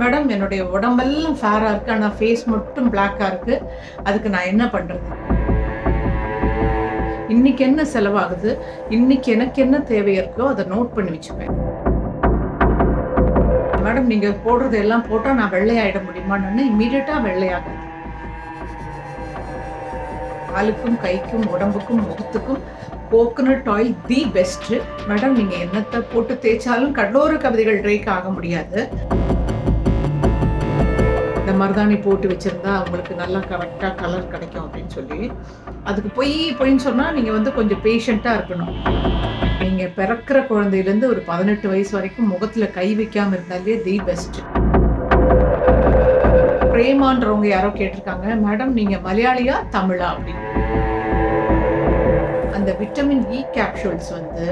Madam என்னுடைய உடம்பெல்லாம் ஃபேராக இருக்குது ஆனால் ஃபேஸ் மட்டும் பிளாக்காக இருக்குது அதுக்கு நான் என்ன பண்ணுறது இன்னைக்கு என்ன செலவாகுது? இன்னைக்கு எனக்கு என்ன தேவை இருக்கோ அதை நோட் பண்ணி வச்சுப்பேன். மேடம் நீங்கள் போடுறது எல்லாம் போட்டால் நான் வெள்ளையாயிட முடியுமான்னு இம்மீடியட்டாக வெள்ளையாகுது காலுக்கும் கைக்கும் உடம்புக்கும் முகத்துக்கும் coconut oil the best madam நீங்கள் என்னத்தை போட்டு தேய்ச்சாலும் கடலோர கவிதைகள் ட்ரேக் ஆக முடியாது. மருதாணி போட்டு வச்சிருந்தா உங்களுக்கு நல்லா கரெக்டாக கலர் கிடைக்கும் அப்படின்னு சொல்லி. அதுக்கு போய் போயின்னு சொன்னால் நீங்கள் வந்து கொஞ்சம் பேஷண்ட்டாக இருக்கணும். நீங்கள் பிறக்கிற குழந்தையிலேருந்து ஒரு பதினெட்டு வயசு வரைக்கும் முகத்தில் கை வைக்காமல் இருந்தாலே தி பெஸ்ட் பிரேமான்றவங்க யாரோ கேட்டிருக்காங்க மேடம் நீங்கள் மலையாளியா தமிழா? அப்படின்னு. அந்த விட்டமின் இ கேப்சூல்ஸ் வந்து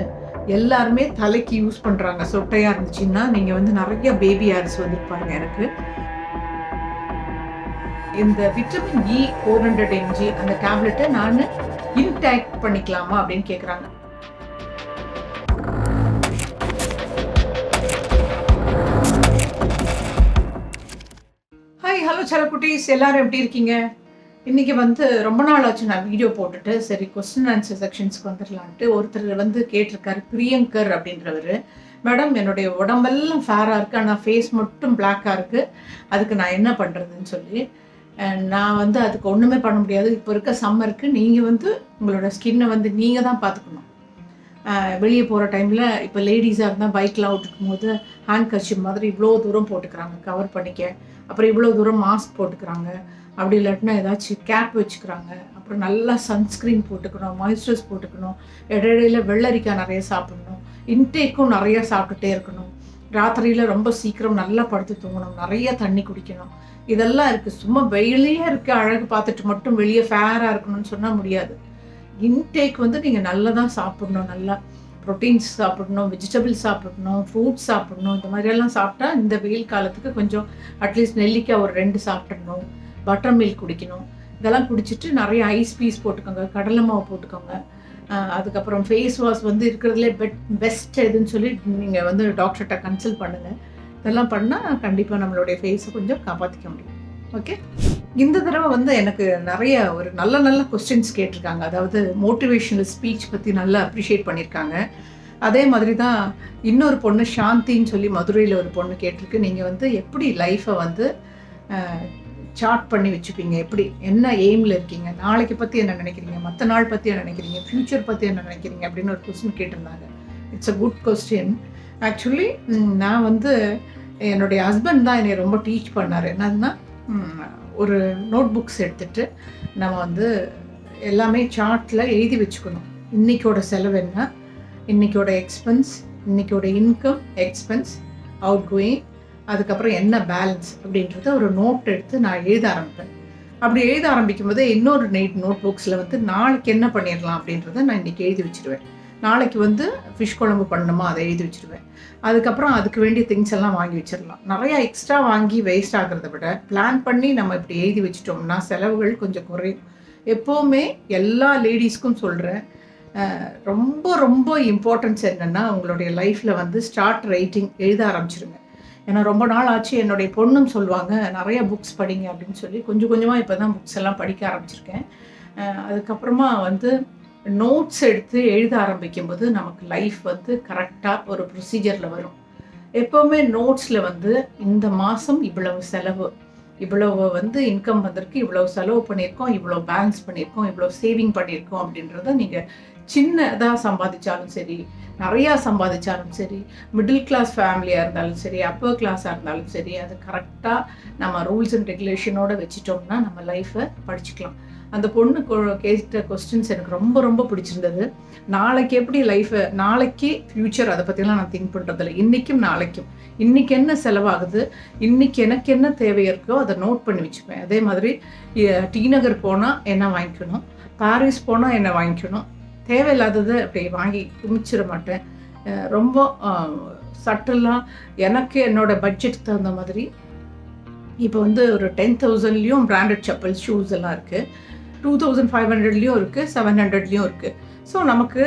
எல்லாருமே தலைக்கு யூஸ் பண்ணுறாங்க சொட்டையாக இருந்துச்சுன்னா நீங்கள் வந்து நிறைய பேபி ஹேர்ஸ் வந்திருப்பாங்க எனக்கு. இந்த vitamin E four hundred MG அந்த டேப்லெட்டை நான் இன்டேக் பண்ணிக்கலாமா அப்படின்னு கேட்குறாங்க ஹாய் ஹலோ சலக்குட்டீஸ் எல்லாரும் எப்படி இருக்கீங்க? இன்னைக்கு வந்து ரொம்ப நாள் ஆச்சு நான் வீடியோ போட்டுட்டு. சரி கொஸ்டின் ஆன்சர் செக்ஷன்ஸ்க்கு வந்துடலான்ட்டு ஒருத்தர் வந்து கேட்டிருக்காரு பிரியங்கர் அப்படின்றவர். மேடம் என்னுடைய உடம்பெல்லாம் ஃபேராக இருக்குது ஆனால் ஃபேஸ் மட்டும் பிளாக்காக இருக்குது அதுக்கு நான் என்ன பண்ணுறதுன்னு சொல்லி நான் வந்து அதுக்கு ஒன்றுமே பண்ண முடியாது. இப்போ இருக்க சம்மருக்கு நீங்கள் வந்து உங்களோட ஸ்கின்னை வந்து நீங்கள் தான் பார்த்துக்கணும் வெளியே போகிற டைமில் இப்போ லேடிஸாக இருந்தால் பைக்கில் ஓட்டுக்கும் போது ஹேண்ட் கர்ச்சிப் மாதிரி இவ்வளோ தூரம் போட்டுக்கிறாங்க. கவர் பண்ணிக்க. அப்புறம் இவ்வளோ தூரம் மாஸ்க் போட்டுக்கிறாங்க. அப்படி இல்லாட்டினா ஏதாச்சும் கேப் வச்சுக்கிறாங்க. அப்புறம் நல்லா சன்ஸ்க்ரீன் போட்டுக்கணும் மாய்ஸ்சரைஸ் போட்டுக்கணும். இடையிடையில் வெள்ளரிக்காய் நிறைய சாப்பிடணும். இன்டேக்கும் நிறையா சாப்பிட்டுட்டே இருக்கணும். ராத்திரியில் ரொம்ப சீக்கிரம் நல்லா படுத்து தூங்கணும். நிறைய தண்ணி குடிக்கணும். இதெல்லாம் இருக்குது சும்மா வெயிலையே இருக்க அழகு பார்த்துட்டு மட்டும் வெளியே ஃபேராக இருக்கணும்னு சொன்னால் முடியாது. இன்டேக் வந்து நீங்கள் நல்லா தான் சாப்பிடணும். நல்லா ப்ரோட்டீன்ஸ் சாப்பிடணும் வெஜிடபிள்ஸ் சாப்பிடணும் ஃப்ரூட்ஸ் சாப்பிடணும். இந்த மாதிரியெல்லாம் சாப்பிட்டா இந்த வெயில் காலத்துக்கு கொஞ்சம் அட்லீஸ்ட் நெல்லிக்காய் ஒரு ரெண்டு சாப்பிட்றணும் பட்டர் மில்க் குடிக்கணும். இதெல்லாம் குடிச்சிட்டு நிறைய ஐஸ் பீஸ் போட்டுக்கோங்க. கடலை மாவு போட்டுக்கோங்க. அதுக்கப்புறம் ஃபேஸ் வாஷ் வந்து இருக்கிறதுலே பெட் பெஸ்ட் எதுன்னு சொல்லி நீங்கள் வந்து டாக்டர்கிட்ட கன்சல்ட் பண்ணுங்கள் இதெல்லாம் பண்ணால் கண்டிப்பாக நம்மளுடைய ஃபேஸை கொஞ்சம் காப்பாற்றிக்க முடியும். ஓகே இந்த தடவை வந்து எனக்கு நிறைய ஒரு நல்ல நல்ல கொஸ்டின்ஸ் கேட்டிருக்காங்க. அதாவது மோட்டிவேஷனல் ஸ்பீச் பற்றி நல்லா அப்ரிஷியேட் பண்ணியிருக்காங்க. அதே மாதிரி தான் இன்னொரு பொண்ணு சாந்தின்னு சொல்லி மதுரையில் ஒரு பொண்ணு கேட்டிருக்கு. நீங்கள் வந்து எப்படி லைஃப்பை வந்து சார்ட் பண்ணி வச்சுப்பீங்க. எப்படி? என்ன எய்மில் இருக்கீங்க? நாளைக்கு பற்றி என்ன நினைக்கிறீங்க? மற்ற நாள் பற்றி என்ன நினைக்கிறீங்க? ஃப்யூச்சர் பற்றி என்ன நினைக்கிறீங்க? அப்படின்னு ஒரு கொஸ்டின் கேட்டிருந்தாங்க. It's a good question actually நான் வந்து என்னுடைய ஹஸ்பண்ட் தான் என்னை ரொம்ப டீச் பண்ணார். என்னதுன்னா ஒரு நோட் புக்ஸ் எடுத்துட்டு நம்ம வந்து எல்லாமே சார்ட்டில் எழுதி வச்சுக்கணும். இன்றைக்கோட செலவு என்ன? இன்னைக்கோட எக்ஸ்பென்ஸ் இன்றைக்கோட இன்கம் எக்ஸ்பென்ஸ் அவுட் கோயிங் அதுக்கப்புறம் என்ன பேலன்ஸ் அப்படின்றத ஒரு நோட் எடுத்து நான் எழுத ஆரம்பிப்பேன். அப்படி எழுத ஆரம்பிக்கும் போதே இன்னொரு நைட் நோட் புக்ஸில் வந்து நாளைக்கு என்ன பண்ணிடலாம் அப்படின்றத நான் இன்றைக்கி எழுதி வச்சுருவேன். நாளைக்கு வந்து ஃபிஷ் குழம்பு பண்ணணுமா அதை எழுதி வச்சிருவேன். அதுக்கப்புறம் அதுக்கு வேண்டிய திங்ஸ் எல்லாம் வாங்கி வச்சிடலாம். நிறையா எக்ஸ்ட்ரா வாங்கி வேஸ்ட் ஆகிறத விட பிளான் பண்ணி நம்ம இப்படி எழுதி வச்சிட்டோம்னா செலவுகள் கொஞ்சம் குறையும். எப்போவுமே எல்லா லேடிஸ்க்கும் சொல்கிறேன் ரொம்ப ரொம்ப இம்பார்ட்டன்ஸ் என்னென்னா உங்களுடைய லைஃப்பில் வந்து ஸ்டார்ட் ரைட்டிங் எழுத ஆரம்பிச்சிருங்க. ஏன்னா ரொம்ப நாள் ஆச்சு என்னுடைய பொண்ணும் சொல்லுவாங்க நிறைய புக்ஸ் படிங்க அப்படின்னு சொல்லி. கொஞ்சம் கொஞ்சமாக இப்போ தான் புக்ஸ் எல்லாம் படிக்க ஆரம்பிச்சிருக்கேன். அதுக்கப்புறமா வந்து நோட்ஸ் எடுத்து எழுத ஆரம்பிக்கும் போது நமக்கு லைஃப் வந்து கரெக்டாக ஒரு ப்ரொசீஜரில் வரும். எப்போவுமே நோட்ஸில் வந்து இந்த மாதம் இவ்வளவு செலவு இவ்வளவு வந்து இன்கம் வந்திருக்கு இவ்வளவு செலவு பண்ணியிருக்கோம் இவ்வளோ பேலன்ஸ் பண்ணியிருக்கோம் இவ்வளோ சேவிங் பண்ணியிருக்கோம் அப்படின்றத நீங்கள் சின்னதாக சம்பாதிச்சாலும் சரி நிறையா சம்பாதிச்சாலும் சரி மிடில் கிளாஸ் ஃபேமிலியாக இருந்தாலும் சரி அப்பர் கிளாஸாக இருந்தாலும் சரி அது கரெக்டாக நம்ம ரூல்ஸ் அண்ட் ரெகுலேஷனோட வச்சுட்டோம்னா நம்ம லைஃப்பை படிச்சுக்கலாம். அந்த பொண்ணு கேட்ட கொஸ்டின்ஸ் எனக்கு ரொம்ப ரொம்ப பிடிச்சிருந்தது. நாளைக்கு எப்படி லைஃப்பை நாளைக்கு ஃப்யூச்சர் அதை பற்றிலாம் நான் திங்க் பண்ணுறதில்ல இன்றைக்கும் நாளைக்கும். இன்றைக்கி என்ன செலவாகுது? இன்றைக்கி எனக்கு என்ன தேவை இருக்கோ அதை நோட் பண்ணி வச்சுப்பேன். அதே மாதிரி டி நகர் போனால் என்ன வாங்கிக்கணும்? பாரிஸ் போனால் என்ன வாங்கிக்கணும்? தேவையில்லாததை அப்படி வாங்கி குமிச்சிட மாட்டேன். ரொம்ப சட்டலாக எனக்கு என்னோட பட்ஜெட் தகுந்த மாதிரி. இப்போ வந்து ஒரு டென் தௌசண்ட்லேயும் பிராண்டட் செப்பல் ஷூஸ் எல்லாம் இருக்குது டூ தௌசண்ட் ஃபைவ் ஹண்ட்ரட்லேயும் இருக்குது செவன் ஹண்ட்ரட்லேயும் இருக்குது ஸோ நமக்கு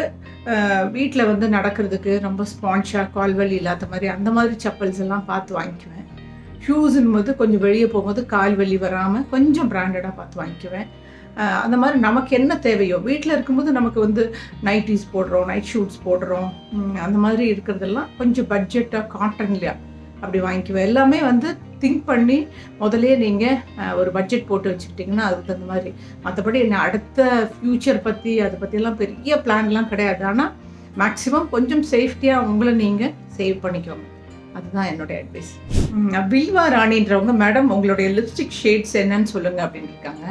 வீட்டில் வந்து நடக்கிறதுக்கு ரொம்ப ஸ்பான்ஷாக கால்வலி இல்லாத மாதிரி அந்த மாதிரி செப்பல்ஸ் எல்லாம் பார்த்து வாங்கிக்குவேன். ஷூஸுன்னு போது கொஞ்சம் வெளியே போகும்போது கால் வலி வராமல் கொஞ்சம் பிராண்டடாக பார்த்து வாங்கிக்குவேன். அந்த மாதிரி நமக்கு என்ன தேவையோ வீட்டில் இருக்கும்போது நமக்கு வந்து நைட்டிஸ் போடுறோம் நைட் ஷூட்ஸ் போடுறோம் அந்த மாதிரி இருக்கிறதெல்லாம் கொஞ்சம் பட்ஜெட்டாக காட்டன்லையா அப்படி வாங்கிக்குவேன். எல்லாமே வந்து திங்க் பண்ணி முதலே நீங்கள் ஒரு பட்ஜெட் போட்டு வச்சுக்கிட்டிங்கன்னா அதுக்கு தகுந்த மாதிரி. மற்றபடி என்ன அடுத்த ஃப்யூச்சர் பற்றி அதை பற்றியெல்லாம் பெரிய பிளான்லாம் கிடையாது. ஆனால் மேக்ஸிமம் கொஞ்சம் சேஃப்டியாக உங்களை நீங்கள் சேவ் பண்ணிக்கோங்க. அதுதான் என்னுடைய அட்வைஸ் பில்வா ராணின்றவங்க மேடம் உங்களுடைய லிப்ஸ்டிக் ஷேட்ஸ் என்னன்னு சொல்லுங்கள் அப்படின்னு இருக்காங்க.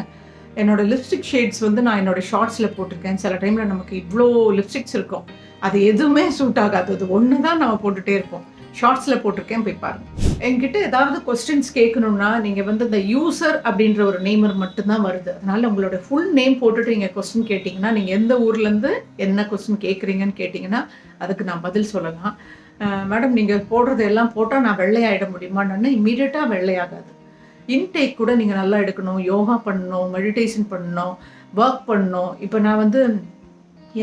என்னோடய லிப்ஸ்டிக் ஷேட்ஸ் வந்து நான் என்னோட ஷார்ட்ஸில் போட்டிருக்கேன். சில டைமில் நமக்கு இவ்வளோ லிப்ஸ்டிக்ஸ் இருக்கும். அது எதுவுமே சூட் ஆகாது. அது ஒன்று தான் நம்ம போட்டுகிட்டே இருப்போம் ஷார்ட்ஸில் போட்டிருக்கேன் போய் பாருங்க. என்கிட்ட ஏதாவது கொஸ்டின்ஸ் கேட்கணும்னா நீங்கள் வந்து இந்த யூசர் அப்படின்ற ஒரு நேமர் மட்டும்தான் வருது. அதனால உங்களோட ஃபுல் நேம் போட்டுட்டு நீங்கள் கொஸ்டின் கேட்டிங்கன்னா நீங்கள் எந்த ஊர்லேருந்து என்ன கொஸ்டின் கேட்குறீங்கன்னு கேட்டிங்கன்னா அதுக்கு நான் பதில் சொல்லலாம். மேடம் நீங்கள் போடுறது எல்லாம் போட்டால் நான் வெள்ளையாயிட முடியுமான்னு இம்மீடியட்டாக வெள்ளையாகாது. இன்டேக் கூட நீங்கள் நல்லா எடுக்கணும் யோகா பண்ணணும் மெடிடேஷன் பண்ணணும் ஒர்க் பண்ணணும். இப்போ நான் வந்து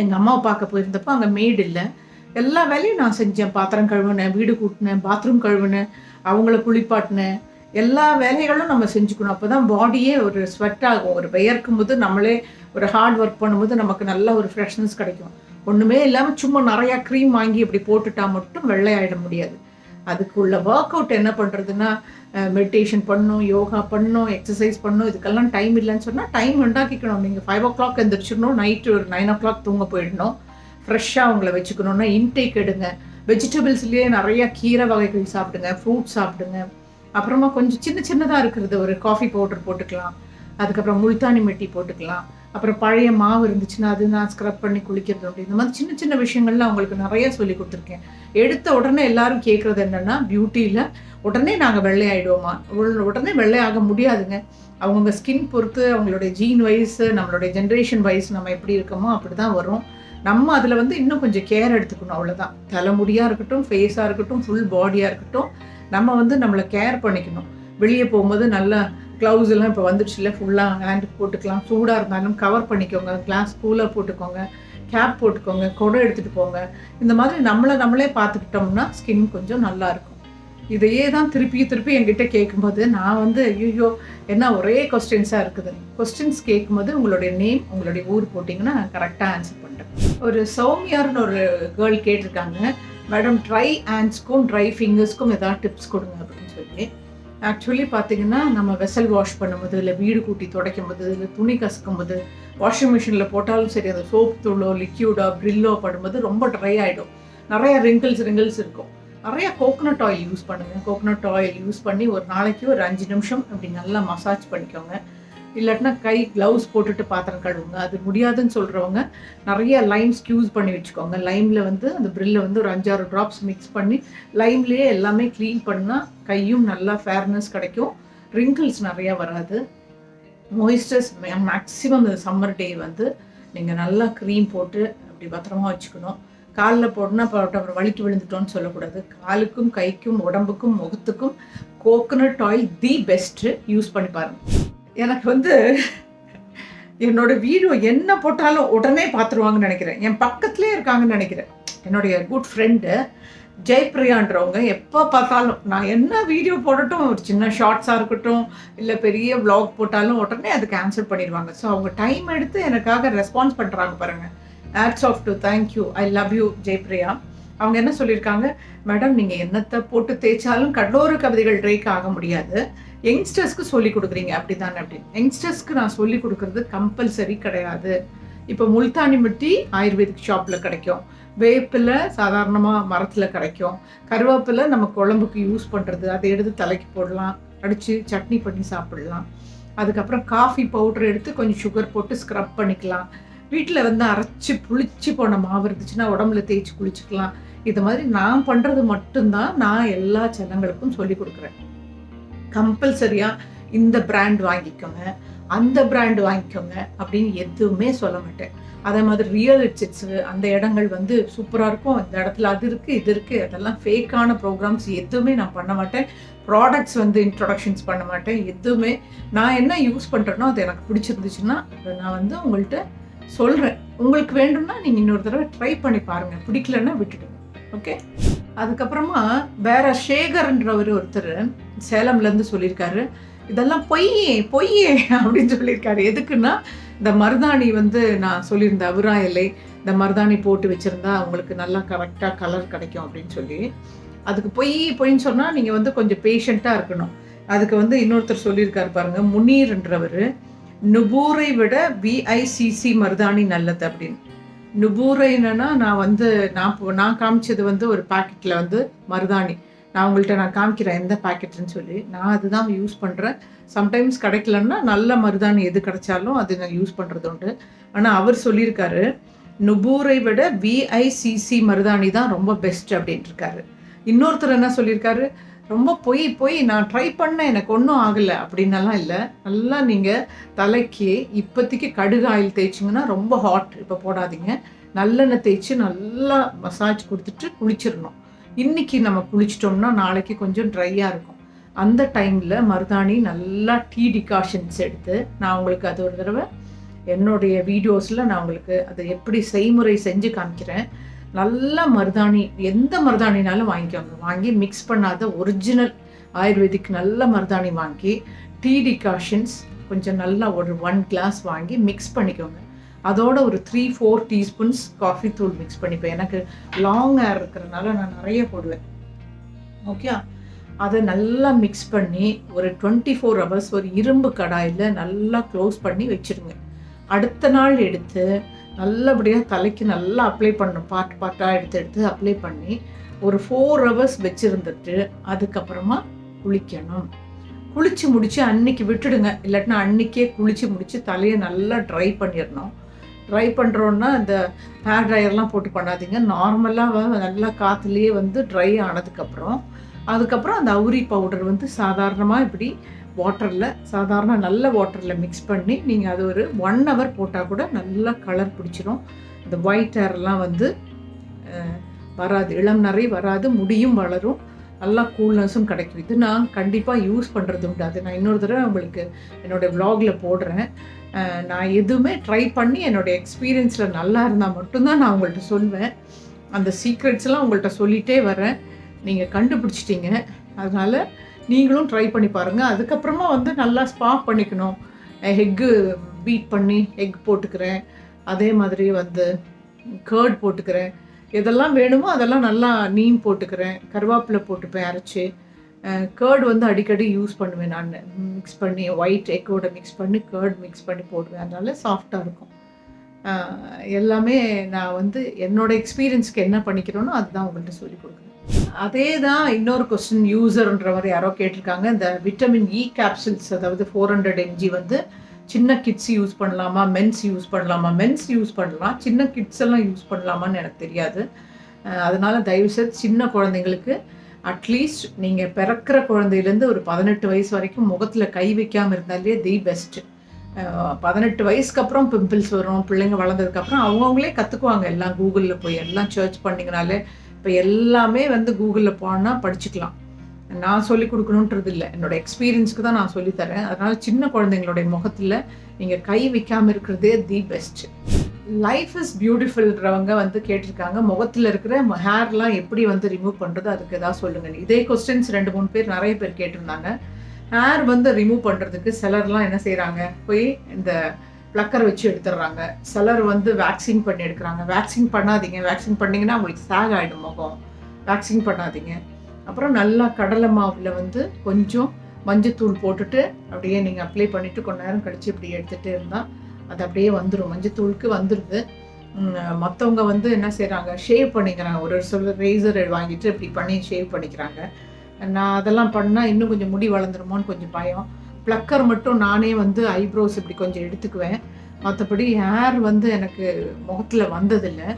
எங்கள் அம்மாவை பார்க்க போயிருந்தப்போ அங்கே மேடு இல்லை. எல்லா வேலையும் நான் செஞ்சேன். பாத்திரம் கழுவினேன் வீடு கூட்டினேன் பாத்ரூம் கழுவினேன் அவங்கள குளிப்பாட்டினேன். எல்லா வேலைகளும் நம்ம செஞ்சுக்கணும். அப்போ தான் பாடியே ஒரு ஸ்வெட் ஆகும். ஒரு வியர்க்கும் போது நம்மளே ஒரு ஹார்ட் ஒர்க் பண்ணும்போது நமக்கு நல்ல ஒரு ஃப்ரெஷ்னஸ் கிடைக்கும். ஒன்றுமே இல்லாமல் சும்மா நிறையா க்ரீம் வாங்கி இப்படி போட்டுட்டா மட்டும் வெள்ளையாயிட முடியாது. அதுக்குள்ள ஒர்க் அவுட் என்ன பண்ணுறதுன்னா மெடிடேஷன் பண்ணணும் யோகா பண்ணும் எக்ஸசைஸ் பண்ணும். இதுக்கெல்லாம் டைம் இல்லைன்னு சொன்னால் டைம் உண்டாக்கிக்கணும். நீங்கள் ஃபைவ் ஓ கிளாக் எந்திரிச்சிடணும் நைட்டு ஒரு நைன் ஓ கிளாக் தூங்க போயிடணும். ஃப்ரெஷ்ஷாக உங்களை வச்சுக்கணுன்னா இன்டேக் எடுங்க. வெஜிடபிள்ஸ்லேயே நிறைய கீரை வகைகள் சாப்பிடுங்க ஃப்ரூட்ஸ் சாப்பிடுங்க. அப்புறமா கொஞ்சம் சின்ன சின்னதாக இருக்கிறது ஒரு காஃபி பவுடர் போட்டுக்கலாம். அதுக்கப்புறம் முல்தானி மெட்டி போட்டுக்கலாம். அப்புறம் பழைய மாவு இருந்துச்சுன்னா அது நான் ஸ்க்ரப் பண்ணி குளிக்கிறது அப்படி. இந்த மாதிரி சின்ன சின்ன விஷயங்கள்லாம் அவங்களுக்கு நிறைய சொல்லி கொடுத்துருக்கேன். எடுத்த உடனே எல்லாரும் கேட்குறது என்னென்னா பியூட்டியில் உடனே நாங்கள் வெள்ளையாயிடுவோமா? உடனே வெள்ளையாக முடியாதுங்க. அவங்கவுங்க ஸ்கின் பொறுத்து அவங்களுடைய ஜீன் வைஸ் நம்மளுடைய ஜென்ரேஷன் வைஸ் நம்ம எப்படி இருக்கோமோ அப்படி தான் வரும். நம்ம அதில் வந்து இன்னும் கொஞ்சம் கேர் எடுத்துக்கணும் அவ்வளோதான் தலைமுடியாக இருக்கட்டும் ஃபேஸாக இருக்கட்டும் ஃபுல் பாடியாக இருக்கட்டும் நம்ம வந்து நம்மளை கேர் பண்ணிக்கணும். வெளியே போகும்போது நல்லா க்ளவுஸ் எல்லாம் இப்போ வந்துடுச்சுல ஃபுல்லாக ஹேண்ட் போட்டுக்கலாம். சூடாக இருந்தாலும் கவர் பண்ணிக்கோங்க. கிளாஸ் கூலர் போட்டுக்கோங்க. கேப் போட்டுக்கோங்க. குடம் எடுத்துகிட்டு போங்க. இந்த மாதிரி நம்மளை நம்மளே பார்த்துக்கிட்டோம்னா ஸ்கின் கொஞ்சம் நல்லாயிருக்கும் இதையே தான் திருப்பி திருப்பி என்கிட்ட கேட்கும்போது நான் வந்து ஐயோ என்ன ஒரே கொஸ்டின்ஸாக இருக்குது. கொஸ்டின்ஸ் கேட்கும்போது உங்களுடைய நேம் உங்களுடைய ஊர் போட்டிங்கன்னா நான் கரெக்டாக ஆன்சர் பண்ணுறேன் ஒரு சௌமியார்னு ஒரு கேர்ள் கேட்டிருக்காங்க. மேடம் ட்ரை ஹேண்ட்ஸ்க்கும் ட்ரை ஃபிங்கர்ஸ்க்கும் ஏதாவது டிப்ஸ் கொடுங்க அப்படின்னு சொல்லி. ஆக்சுவலி பார்த்தீங்கன்னா நம்ம வெசல் வாஷ் பண்ணும்போது இல்லை வீடு கூட்டி துடைக்கும் போது இல்லை துணி கசக்கும் போது வாஷிங் மிஷினில் போட்டாலும் சரி அந்த சோப் தூளோ லிக்யூடோ ப்ரில்லோ படும்போது ரொம்ப ட்ரை ஆகிடும் நிறைய ரிங்கிள்ஸ் ரிங்கிள்ஸ் இருக்கும். நிறைய கோகனட் ஆயில் யூஸ் பண்ணுங்கள் கோகனட் ஆயில் யூஸ் பண்ணி ஒரு நாளைக்கு ஒரு அஞ்சு நிமிஷம் அப்படி நல்லா மசாஜ் பண்ணிக்கோங்க. இல்லாட்டினா கை க்ளவுஸ் போட்டுட்டு பாத்திரம் கழுவுங்க. அது முடியாதுன்னு சொல்கிறவங்க நிறைய லைம்ஸ் யூஸ் பண்ணி வச்சுக்கோங்க. லைமில் வந்து அந்த ப்ரில்ல வந்து ஒரு அஞ்சாறு ட்ராப்ஸ் மிக்ஸ் பண்ணி லைம்லேயே எல்லாமே க்ளீன் பண்ணால் கையும் நல்லா ஃபேர்னஸ் கிடைக்கும். ரிங்கிள்ஸ் நிறையா வராது. மாய்ஸ்டர்ஸ் மேக்ஸிமம் இந்த சம்மர் டே வந்து நீங்கள் நல்லா க்ரீம் போட்டு அப்படி பத்திரமா வச்சுக்கணும். காலில் போடணும் அப்புறம் அப்புறம் வலிக்கு விழுந்துட்டோம்னு சொல்லக்கூடாது. காலுக்கும் கைக்கும் உடம்புக்கும் முகத்துக்கும் coconut oil the best use பண்ணி பாருங்கள் எனக்கு வந்து என்னோட வீடியோ என்ன போட்டாலும் உடனே பார்த்துருவாங்கன்னு நினைக்கிறேன். என் பக்கத்துலேயே இருக்காங்கன்னு நினைக்கிறேன். என்னுடைய குட் ஃப்ரெண்டு ஜெயப்ரியான்றவங்க எப்போ பார்த்தாலும் நான் என்ன வீடியோ போடட்டும் ஒரு சின்ன ஷார்ட்ஸாக இருக்கட்டும் இல்லை பெரிய வ்ளாக் போட்டாலும் உடனே அது கேன்சல் பண்ணிடுவாங்க. ஸோ அவங்க டைம் எடுத்து எனக்காக ரெஸ்பான்ஸ் பண்ணுறாங்க பாருங்கள் hats off to thank you I love you Jayapriya அவங்க என்ன சொல்லியிருக்காங்க? மேடம் நீங்கள் என்னத்தை போட்டு தேய்ச்சாலும் கடலோர கவிதைகள் ட்ரேக் ஆக முடியாது. யங்ஸ்டர்ஸ்க்கு சொல்லி கொடுக்குறீங்க அப்படி. தானே அப்படின்னு யங்ஸ்டர்ஸ்க்கு நான் சொல்லி கொடுக்கறது கம்பல்சரி கிடையாது. இப்போ முல்தானி மிட்டி ஆயுர்வேதிக் ஷாப்பில் கிடைக்கும். வேப்பில் சாதாரணமாக மரத்தில் கிடைக்கும் கருவேப்பிலை நம்ம குழம்புக்கு யூஸ் பண்ணுறது அதை எடுத்து தலைக்கு போடலாம். அடித்து சட்னி பண்ணி சாப்பிடலாம். அதுக்கப்புறம் காஃபி பவுடர் எடுத்து கொஞ்சம் சுகர் போட்டு ஸ்க்ரப் பண்ணிக்கலாம். வீட்டில் வந்து அரைச்சி புளிச்சு போன மாவு இருந்துச்சுன்னா உடம்புல தேய்ச்சி குளிச்சுக்கலாம். இது மாதிரி நான் பண்ணுறது மட்டும்தான் நான் எல்லா செல்லங்களுக்கும் சொல்லி கொடுக்குறேன். கம்பல்சரியாக இந்த பிராண்ட் வாங்கிக்கோங்க அந்த பிராண்ட் வாங்கிக்கோங்க அப்படின்னு எதுவுமே சொல்ல மாட்டேன். அதே மாதிரி ரியல் ஹெட்செட்ஸு அந்த இடங்கள் வந்து சூப்பராக இருக்கும். இந்த இடத்துல அது இருக்குது இது இருக்குது அதெல்லாம் ஃபேக்கான ப்ரோக்ராம்ஸ் எதுவுமே நான் பண்ண மாட்டேன். ப்ராடக்ட்ஸ் வந்து இன்ட்ரொடக்ஷன்ஸ் பண்ண மாட்டேன். எதுவுமே. நான் என்ன யூஸ் பண்ணுறேனோ அது எனக்கு பிடிச்சிருந்துச்சுன்னா அதை நான் வந்து உங்கள்கிட்ட சொல்கிறேன் உங்களுக்கு வேண்டும்னா நீங்கள் இன்னொரு தடவை ட்ரை பண்ணி பாருங்கள் பிடிக்கலன்னா விட்டுடுங்க. ஓகே அதுக்கப்புறமா வேற சேகர்ன்றவர் ஒருத்தர் சேலம்லேருந்து சொல்லியிருக்காரு இதெல்லாம் பொய் பொய் அப்படின்னு சொல்லியிருக்காரு. எதுக்குன்னா இந்த மருதாணி வந்து நான் சொல்லியிருந்தேன் அவுரா இலை இந்த மருதாணி போட்டு வச்சுருந்தா உங்களுக்கு நல்லா கரெக்டாக கலர் கிடைக்கும் அப்படின்னு சொல்லி அதுக்கு பொய் பொய்ன்னு சொன்னால் நீங்கள் வந்து கொஞ்சம் பேஷண்ட்டாக இருக்கணும். அதுக்கு வந்து இன்னொருத்தர் சொல்லியிருக்காரு பாருங்க முனீர்ன்றவர் நுபூரை விட விஐசிசி மருதாணி நல்லது அப்படின்னு. நுபூரை நான் வந்து நான் நான் காமிச்சது வந்து ஒரு பாக்கெட்டில் வந்து மருதாணி. நான் உங்கள்கிட்ட நான் காமிக்கிறேன் எந்த பாக்கெட்டுன்னு சொல்லி. நான் அதுதான் யூஸ் பண்ணுறேன் சம்டைம்ஸ் கிடைக்கலன்னா நல்ல மருதாணி எது கிடைச்சாலும் அது நான் யூஸ் பண்ணுறது உண்டு. ஆனால் அவர் சொல்லியிருக்காரு நுபூரை விட விஐசிசி மருதாணி தான் ரொம்ப பெஸ்ட் அப்படின்ட்டு இருக்காரு. இன்னொருத்தர் என்ன சொல்லியிருக்காரு ரொம்ப பொய் பொய் நான் ட்ரை பண்ணேன் எனக்கு ஒன்றும் ஆகலை அப்படின்னலாம் இல்லை. நல்லா நீங்கள் தலைக்கு இப்போதைக்கு கடுகு ஆயில் தேய்ச்சிங்கன்னா ரொம்ப ஹாட் இப்போ போடாதீங்க. நல்லெண்ணெய் தேய்ச்சி நல்லா மசாஜ் கொடுத்துட்டு குளிச்சிடணும். இன்னைக்கு நம்ம குளிச்சிட்டோம்னா நாளைக்கு கொஞ்சம் ட்ரையாக இருக்கும். அந்த டைமில் மருதாணி நல்லா டீ டிகாஷன்ஸ் எடுத்து நான் உங்களுக்கு அது ஒரு தடவை என்னுடைய வீடியோஸில் நான் உங்களுக்கு அதை எப்படி செய்முறை செஞ்சு காமிக்கிறேன். நல்ல மருதாணி எந்த மருதாணினாலும் வாங்கிக்கோங்க. வாங்கி மிக்ஸ் பண்ணாத ஒரிஜினல் ஆயுர்வேதிக் நல்ல மருதாணி வாங்கி டீ டிகாஷன்ஸ் கொஞ்சம் நல்லா ஒரு ஒன் கிளாஸ் வாங்கி மிக்ஸ் பண்ணிக்கோங்க. அதோட ஒரு த்ரீ ஃபோர் டீஸ்பூன்ஸ் காஃபி தூள் மிக்ஸ் பண்ணிப்பேன். எனக்கு லாங் ஹேர் இருக்கிறனால நான் நிறைய போடுவேன். ஓகே அதை நல்லா மிக்ஸ் பண்ணி ஒரு டுவெண்ட்டி ஃபோர் ஹவர்ஸ் ஒரு இரும்பு கடாயில் நல்லா க்ளோஸ் பண்ணி வச்சுருங்க. அடுத்த நாள் எடுத்து நல்லபடியாக தலைக்கு நல்லா அப்ளை பண்ணணும் பார்ட் பார்ட்டாக எடுத்து எடுத்து அப்ளை பண்ணி ஒரு ஃபோர் ஹவர்ஸ் வச்சுருந்துட்டு அதுக்கப்புறமா குளிக்கணும். குளித்து முடித்து அன்னைக்கு விட்டுடுங்க. இல்லாட்டினா அன்னைக்கே குளித்து முடித்து தலையை நல்லா ட்ரை பண்ணிடணும். ட்ரை பண்ணுறோன்னா இந்த ஹேர் ட்ரையர்லாம் போட்டு பண்ணாதீங்க. நார்மலாக நல்லா காற்றுலேயே வந்து ட்ரை ஆனதுக்கப்புறம் அதுக்கப்புறம் அந்த அவுரி பவுடர் வந்து சாதாரணமாக இப்படி வாட்டரில் சாதாரண நல்ல வாட்டரில் மிக்ஸ் பண்ணி நீங்கள் அது ஒரு ஒன் ஹவர் போட்டால் கூட நல்லா கலர் பிடிச்சிரும். இந்த ஒயிட் ஹேர்லாம் வந்து வராது. இளம் நிறை வராது முடியும் வளரும். நல்லா கூல்னஸும் கிடைக்கும். இது நான் கண்டிப்பாக யூஸ் பண்ணுறது உண்டு. அது நான் இன்னொரு தடவை உங்களுக்கு என்னோட வ்ளாகில் போடுறேன். நான் எதுவுமே ட்ரை பண்ணி என்னோட எக்ஸ்பீரியன்ஸில் நல்லா இருந்தால் மட்டும்தான் நான் உங்கள்கிட்ட சொல்வேன். அந்த சீக்ரெட்ஸ்லாம் உங்கள்கிட்ட சொல்லிகிட்டே வரேன். நீங்கள் கண்டுபிடிச்சிட்டிங்க. அதனால் நீங்களும் ட்ரை பண்ணி பாருங்கள் அதுக்கப்புறமா வந்து நல்லா ஸ்பா பண்ணிக்கணும். எக்கு பீட் பண்ணி எக் போட்டுக்கிறேன். அதே மாதிரி வந்து கேர்ட் போட்டுக்கிறேன். எதெல்லாம் வேணுமோ அதெல்லாம் நல்லா நீம் போட்டுக்கிறேன். கருவேப்பிலை போட்டுப்பேன் அரைச்சி. கேர்டு வந்து அடிக்கடி யூஸ் பண்ணுவேன் நான். மிக்ஸ் பண்ணி ஒயிட் எக்கோட மிக்ஸ் பண்ணி கேர்ட் மிக்ஸ் பண்ணி போடுவேன். அதனால சாஃப்டாக இருக்கும். எல்லாமே நான் வந்து என்னோடய எக்ஸ்பீரியன்ஸ்க்கு என்ன பண்ணிக்கிறேனோ அதுதான் உங்கள்கிட்ட சொல்லி கொடுக்குறேன். அதே தான் இன்னொரு கொஸ்டின் யூசர்ன்றவர் யாரோ கேட்டிருக்காங்க. இந்த விட்டமின் இ கேப்சூல்ஸ் அதாவது ஃபோர் ஹண்ட்ரட் எம்ஜி வந்து சின்ன கிட்ஸ் யூஸ் பண்ணலாமா மென்ஸ் யூஸ் பண்ணலாமா? மென்ஸ் யூஸ் பண்ணலாம் சின்ன கிட்ஸ் எல்லாம் யூஸ் பண்ணலாமான்னு எனக்கு தெரியாது. அதனால் தயவுசெய்து சின்ன குழந்தைங்களுக்கு அட்லீஸ்ட் நீங்கள் பிறக்கிற குழந்தையிலேருந்து ஒரு பதினெட்டு வயசு வரைக்கும் முகத்தில் கை வைக்காமல் இருந்தாலே தி பெஸ்ட்டு பதினெட்டு வயசுக்கு அப்புறம் பிம்பிள்ஸ் வரும் பிள்ளைங்க வளர்ந்ததுக்கப்புறம் அவங்கவுங்களே கற்றுக்குவாங்க எல்லாம் கூகுளில் போய் எல்லாம் சர்ச் பண்ணிங்கனாலே இப்போ எல்லாமே வந்து கூகுளில் போனால் படிச்சுக்கலாம். நான் சொல்லி கொடுக்கணுன்றது இல்லை. என்னோட எக்ஸ்பீரியன்ஸ்க்கு தான் நான் சொல்லித் தரேன். சின்ன குழந்தைங்களுடைய முகத்தில் நீங்கள் கை வைக்காமல் இருக்கிறதே தி பெஸ்ட் லைஃப் இஸ் பியூட்டிஃபுல்ன்றவங்க வந்து கேட்டிருக்காங்க. முகத்தில் இருக்கிற ஹேர்லாம் எப்படி வந்து ரிமூவ் பண்ணுறது அதுக்கு ஏதாவது சொல்லுங்கள் இதே கொஸ்டின்ஸ் ரெண்டு மூணு பேர் நிறைய பேர் கேட்டிருந்தாங்க. ஹேர் வந்து ரிமூவ் பண்ணுறதுக்கு சிலர்லாம் என்ன செய்கிறாங்க போய் இந்த பிளக்கர் வச்சு எடுத்துடுறாங்க. சிலர் வந்து வேக்சின் பண்ணி எடுக்கிறாங்க. வேக்சின் பண்ணாதீங்க. வேக்சின் பண்ணீங்கன்னா உங்களுக்கு சேக் ஆகிடும் முகம். வேக்சின் பண்ணாதீங்க. அப்புறம் நல்லா கடலை மாவில் வந்து கொஞ்சம் மஞ்சத்தூள் போட்டுட்டு அப்படியே நீங்கள் அப்ளை பண்ணிவிட்டு கொஞ்ச நேரம் கழித்து இப்படி எடுத்துகிட்டே இருந்தால் அது அப்படியே வந்துடும் மஞ்சத்தூளுக்கு வந்துடுது மற்றவங்க வந்து என்ன செய்கிறாங்க ஷேவ் பண்ணிக்கிறாங்க. ஒரு சில ரேசர் வாங்கிட்டு இப்படி பண்ணி ஷேவ் பண்ணிக்கிறாங்க. நான் அதெல்லாம் பண்ணால் இன்னும் கொஞ்சம் முடி வளர்ந்துருமோன்னு கொஞ்சம் பயம். ப்ளக்கர் மட்டும் நானே வந்து ஐப்ரோஸ் இப்படி கொஞ்சம் எடுத்துக்குவேன். மற்றபடி ஹேர் வந்து எனக்கு முகத்தில் வந்ததில்லை.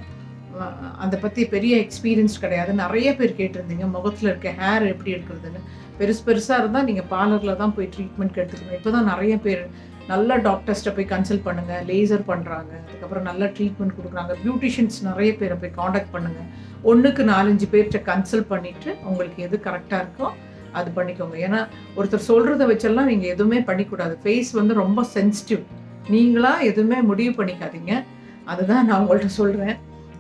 அதை பற்றி பெரிய எக்ஸ்பீரியன்ஸ் கிடையாது. நிறைய பேர் கேட்டிருந்தீங்க முகத்தில் இருக்க ஹேர் எப்படி எடுக்கிறதுன்னு. பெருசு பெருசாக இருந்தால் நீங்கள் பார்லரில் தான் போய் ட்ரீட்மெண்ட் எடுத்துக்கணும். இப்போ தான் நிறைய பேர் நல்ல டாக்டர்ஸ்ட்டை போய் கன்சல்ட் பண்ணுங்கள் லேசர் பண்ணுறாங்க அதுக்கப்புறம் நல்ல ட்ரீட்மெண்ட் கொடுக்குறாங்க. பியூட்டிஷியன்ஸ் நிறைய பேரை போய் காண்டாக்ட் பண்ணுங்கள் ஒன்றுக்கு நாலஞ்சு பேர்கிட்ட கன்சல்ட் பண்ணிவிட்டு உங்களுக்கு எது கரெக்டாக இருக்கோ அது பண்ணிக்கோங்க. ஏன்னா ஒருத்தர் சொல்கிறத வச்செல்லாம் நீங்கள் எதுவுமே பண்ணிக்கூடாது. ஃபேஸ் வந்து ரொம்ப சென்சிட்டிவ் நீங்களாக எதுவுமே முடிவு பண்ணிக்காதீங்க. அதுதான் நான் உங்கள்கிட்ட சொல்கிறேன்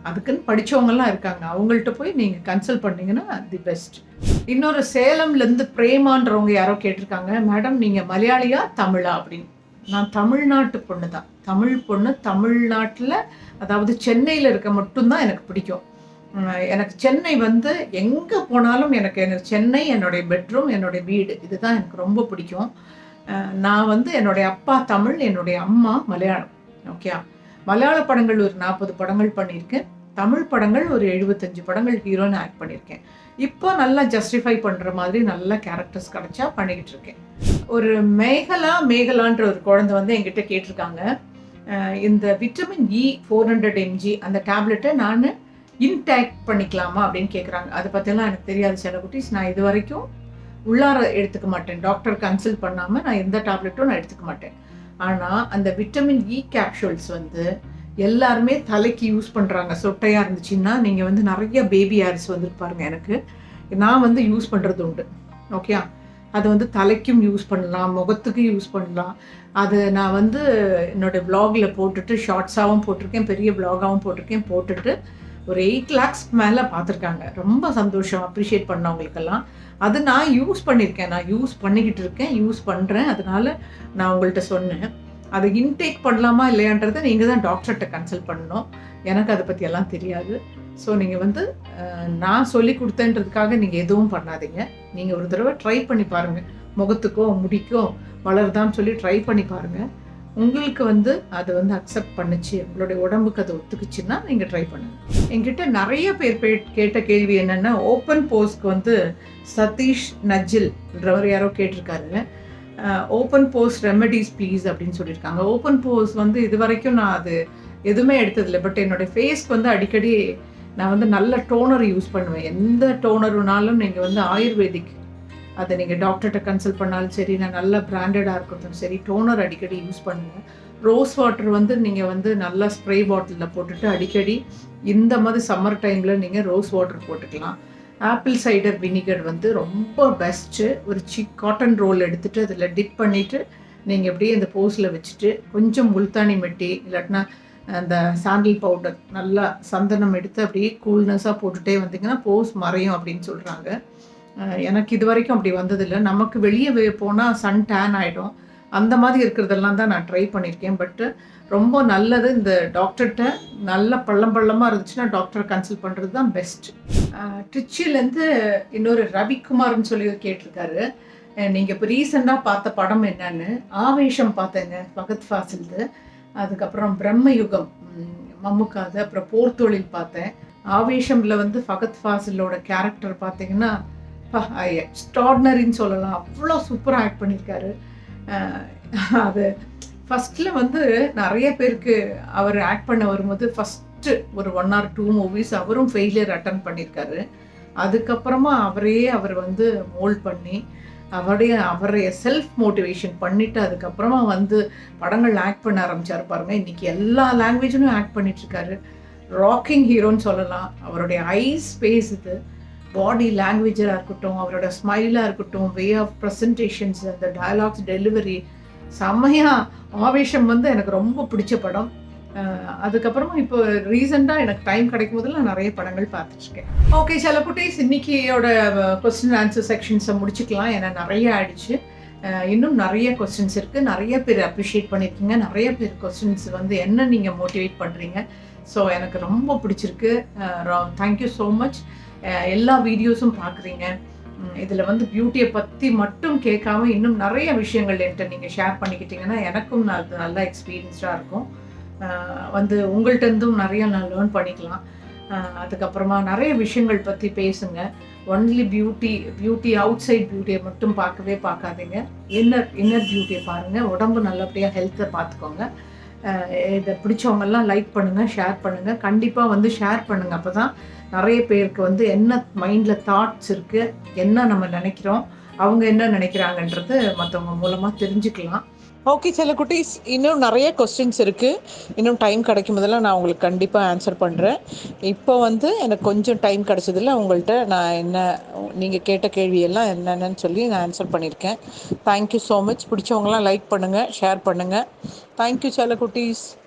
அதுக்குன்னு படித்தவங்கெல்லாம் இருக்காங்க. அவங்கள்ட்ட போய் நீங்கள் கன்சல்ட் பண்ணீங்கன்னா தி பெஸ்ட் இன்னொரு சேலம்லேருந்து பிரேமான்றவங்க யாரோ கேட்டிருக்காங்க. மேடம் நீங்கள் மலையாளியா தமிழா? அப்படின்னு. நான் தமிழ்நாட்டு பொண்ணு தான் தமிழ் பொண்ணு தமிழ்நாட்டில் அதாவது சென்னையில் இருக்க மட்டும்தான் எனக்கு பிடிக்கும். எனக்கு சென்னை வந்து எங்கே போனாலும் எனக்கு எனக்கு சென்னை என்னுடைய பெட்ரூம் என்னுடைய வீடு. இதுதான் எனக்கு ரொம்ப பிடிக்கும். நான் வந்து என்னுடைய அப்பா தமிழ் என்னுடைய அம்மா மலையாளம். ஓகே மலையாள படங்கள் ஒரு நாற்பது படங்கள் பண்ணியிருக்கேன். தமிழ் படங்கள் ஒரு எழுபத்தஞ்சு படங்கள் ஹீரோன்னு ஆக்ட் பண்ணியிருக்கேன். இப்போ நல்லா ஜஸ்டிஃபை பண்ணுற மாதிரி நல்ல கேரக்டர்ஸ் கிடச்சா பண்ணிக்கிட்டு இருக்கேன். ஒரு மேகலா மேகலான்ற ஒரு குழந்தை வந்து என்கிட்ட கேட்டிருக்காங்க. இந்த vitamin E four hundred MG அந்த டேப்லெட்டை நான் இன்டேக்ட் பண்ணிக்கலாமா அப்படின்னு கேட்குறாங்க அதை பற்றிலாம் எனக்கு தெரியாது சில குட்டீஸ் நான் இது வரைக்கும் உள்ளார எடுத்துக்க மாட்டேன். டாக்டர் கன்சல்ட் பண்ணாமல் நான் எந்த டேப்லெட்டும் நான் எடுத்துக்க மாட்டேன். ஆனால் அந்த விட்டமின் இ கேப்சூல்ஸ் வந்து எல்லாருமே தலைக்கு யூஸ் பண்ணுறாங்க சொட்டையாக இருந்துச்சுன்னா நீங்கள் வந்து நிறைய பேபி ஹேர்ஸ் வந்துட்டு பாருங்க எனக்கு. நான் வந்து யூஸ் பண்ணுறது உண்டு. ஓகே அதை வந்து தலைக்கும் யூஸ் பண்ணலாம் முகத்துக்கு யூஸ் பண்ணலாம். அது நான் வந்து என்னோடய ப்ளாகில் போட்டுட்டு ஷார்ட்ஸாகவும் போட்டிருக்கேன் பெரிய ப்ளாகாகவும் போட்டிருக்கேன் போட்டுட்டு ஒரு எயிட் லேக்ஸ் மேலே பார்த்துருக்காங்க ரொம்ப சந்தோஷம் அப்ரிஷியேட் பண்ணவங்களுக்கெல்லாம். அது நான் யூஸ் பண்ணியிருக்கேன் நான் யூஸ் பண்ணிக்கிட்டு இருக்கேன் யூஸ் பண்ணுறேன் அதனால நான் உங்கள்கிட்ட சொன்னேன். அதை இன்டேக் பண்ணலாமா இல்லையான்றதை நீங்கள் தான் டாக்டர்கிட்ட கன்சல்ட் பண்ணணும். எனக்கு அதை பற்றியெல்லாம் தெரியாது. ஸோ நீங்கள் வந்து நான் சொல்லி கொடுத்தேன்றதுக்காக நீங்கள் எதுவும் பண்ணாதீங்க. நீங்கள் ஒரு தடவை ட்ரை பண்ணி பாருங்கள் முகத்துக்கோ முடிக்கோ வளருதான்னு சொல்லி ட்ரை பண்ணி பாருங்கள் உங்களுக்கு வந்து அது வந்து அக்செப்ட் பண்ணுச்சு உங்களுடைய உடம்புக்கு அது ஒத்துக்குச்சுன்னா நீங்கள் ட்ரை பண்ணுங்கள் என்கிட்ட நிறைய பேர் பே- கேட்ட கேள்வி என்னென்னா ஓப்பன் போஸ்க்கு வந்து சதீஷ் நஜில்ன்றவர் யாரோ கேட்டிருக்காரு. ஓப்பன் போஸ் ரெமடிஸ் ப்ளீஸ் அப்படின்னு சொல்லியிருக்காங்க. ஓப்பன் போஸ் வந்து இது வரைக்கும் நான் அது எதுவுமே எடுத்ததில்லை. பட் என்னுடைய ஃபேஸ்க்கு வந்து அடிக்கடி நான் வந்து நல்ல டோனர் யூஸ் பண்ணுவேன். எந்த டோனருனாலும் நீங்கள் வந்து ஆயுர்வேதிக் அதை நீங்கள் டாக்டர்கிட்ட கன்சல்ட் பண்ணாலும் சரி நான் நல்ல பிராண்டடாக இருக்கட்டும் சரி டோனர் அடிக்கடி யூஸ் பண்ணுங்கள் ரோஸ் வாட்டர் வந்து நீங்கள் வந்து நல்லா ஸ்ப்ரே பாட்டிலில் போட்டுட்டு அடிக்கடி இந்த மாதிரி சம்மர் டைமில் நீங்கள் ரோஸ் வாட்டர் போட்டுக்கலாம். ஆப்பிள் சைடர் வினிகர் வந்து ரொம்ப பெஸ்ட்டு ஒரு சிக் காட்டன் ரோல் எடுத்துகிட்டு அதில் டிப் பண்ணிவிட்டு நீங்கள் அப்படியே இந்த போஸில் வச்சுட்டு கொஞ்சம் முல்தானி மெட்டி இல்லாட்டினா அந்த சாண்டில் பவுடர் நல்லா சந்தனம் எடுத்து அப்படியே கூல்னஸாக போட்டுகிட்டே வந்தீங்கன்னா போஸ் மறையும் அப்படின்னு சொல்கிறாங்க எனக்கு இது வரைக்கும் அப்படி வந்ததில்லை. நமக்கு வெளியே போனால் சன் டேன் ஆகிடும் அந்த மாதிரி இருக்கிறதெல்லாம் தான் நான் ட்ரை பண்ணியிருக்கேன். பட்டு ரொம்ப நல்லது இந்த டாக்டர்கிட்ட நல்ல பள்ளம் பள்ளமாக இருந்துச்சுன்னா டாக்டரை கன்சல்ட் பண்ணுறது தான் பெஸ்ட் ட்ரிச்சிலேருந்து இன்னொரு ரவிக்குமார்னு சொல்லி கேட்டிருக்காரு. நீங்கள் இப்போ ரீசெண்டாக பார்த்த படம் என்னன்னு? ஆவேஷம் பார்த்தேங்க பகத் ஃபாசில்து. அதுக்கப்புறம் பிரம்மயுகம். ம், மம்முக்காது. அப்புறம் போர்த்தொழில் பார்த்தேன். ஆவேஷமில் வந்து ஃபகத் ஃபாசிலோட கேரக்டர் பார்த்தீங்கன்னா எக்ஸ்ட்ராடினரின்னு சொல்லலாம். அவ்வளோ சூப்பராக ஆக்ட் பண்ணியிருக்காரு. அது ஃபஸ்ட்டில் வந்து நிறைய பேருக்கு அவர் ஆக்ட் பண்ண வரும்போது ஃபஸ்ட்டு ஒரு ஒன் ஆர் டூ மூவிஸ் அவரும் ஃபெயிலியர் அட்டன் பண்ணியிருக்காரு. அதுக்கப்புறமா அவரே அவர் வந்து மோல்ட் பண்ணி அவருடைய அவருடைய செல்ஃப் மோட்டிவேஷன் பண்ணிவிட்டு அதுக்கப்புறமா வந்து படங்கள் ஆக்ட் பண்ண ஆரம்பிச்சார் பாருங்கள் இன்னைக்கு எல்லா லாங்குவேஜ்லையும் ஆக்ட் பண்ணிகிட்ருக்காரு ராக்கிங் ஹீரோன்னு சொல்லலாம். அவருடைய ஐஸ் ஸ்பேஸ் இது. பாடி லாங்குவேஜாக இருக்கட்டும் அவரோட ஸ்மைலாக இருக்கட்டும் வே ஆஃப் ப்ரெசன்டேஷன்ஸ் அந்த டயலாக்ஸ் டெலிவரி செம்மையா ஆவேஷம் வந்து எனக்கு ரொம்ப பிடிச்ச படம். அதுக்கப்புறமா இப்போ ரீசெண்டாக எனக்கு டைம் கிடைக்கும் போதில் நான் நிறைய படங்கள் பார்த்துட்ருக்கேன். ஓகே சில குட்டீஸ் இன்னைக்கியோட கொஸ்டின் ஆன்சர் செக்ஷன்ஸை முடிச்சுக்கலாம். ஏன்னா நிறைய ஆயிடுச்சு. இன்னும் நிறைய கொஸ்டின்ஸ் இருக்குது நிறைய பேர் அப்ரிஷியேட் பண்ணியிருக்கீங்க. நிறைய பேர் கொஸ்டின்ஸ் வந்து என்ன நீங்கள் மோட்டிவேட் பண்ணுறீங்க ஸோ எனக்கு ரொம்ப பிடிச்சிருக்கு. தேங்க்யூ ஸோ மச் எல்லா வீடியோஸும் பார்க்குறீங்க இதில் வந்து பியூட்டியை பற்றி மட்டும் கேட்காம இன்னும் நிறைய விஷயங்கள் என்கிட்ட நீங்கள் ஷேர் பண்ணிக்கிட்டீங்கன்னா எனக்கும் நான் அது நல்ல எக்ஸ்பீரியன்ஸ்டாக இருக்கும். வந்து உங்கள்கிட்டருந்தும் நிறைய நான் லேர்ன் பண்ணிக்கலாம். அதுக்கப்புறமா நிறைய விஷயங்கள் பற்றி பேசுங்க. Only beauty beauty outside பியூட்டியை மட்டும் பார்க்கவே பார்க்காதீங்க. இன்னர் இன்னர் பியூட்டியை பாருங்கள் உடம்பு நல்லபடியாக ஹெல்த்தை பார்த்துக்கோங்க. இதை பிடிச்சவங்கெல்லாம் லைக் பண்ணுங்கள் ஷேர் பண்ணுங்கள் கண்டிப்பாக வந்து ஷேர் பண்ணுங்கள் அப்போ தான் நிறைய பேருக்கு வந்து என்ன மைண்டில் தாட்ஸ் இருக்குது என்ன நம்ம நினைக்கிறோம் அவங்க என்ன நினைக்கிறாங்கன்றது மற்றவங்க மூலமாக தெரிஞ்சுக்கலாம். ஓகே சில குட்டீஸ் இன்னும் நிறைய கொஸ்டின்ஸ் இருக்குது இன்னும் டைம் கிடைக்கும் போதெல்லாம் நான் உங்களுக்கு கண்டிப்பாக ஆன்சர் பண்ணுறேன் இப்போ வந்து எனக்கு கொஞ்சம் டைம் கிடைச்சதில்ல உங்கள்கிட்ட நான் என்ன நீங்கள் கேட்ட கேள்வியெல்லாம் என்னென்னு சொல்லி நான் ஆன்சர் பண்ணியிருக்கேன். தேங்க்யூ ஸோ மச் பிடிச்சவங்களாம் லைக் பண்ணுங்கள் ஷேர் பண்ணுங்கள் தேங்க்யூ சில குட்டீஸ்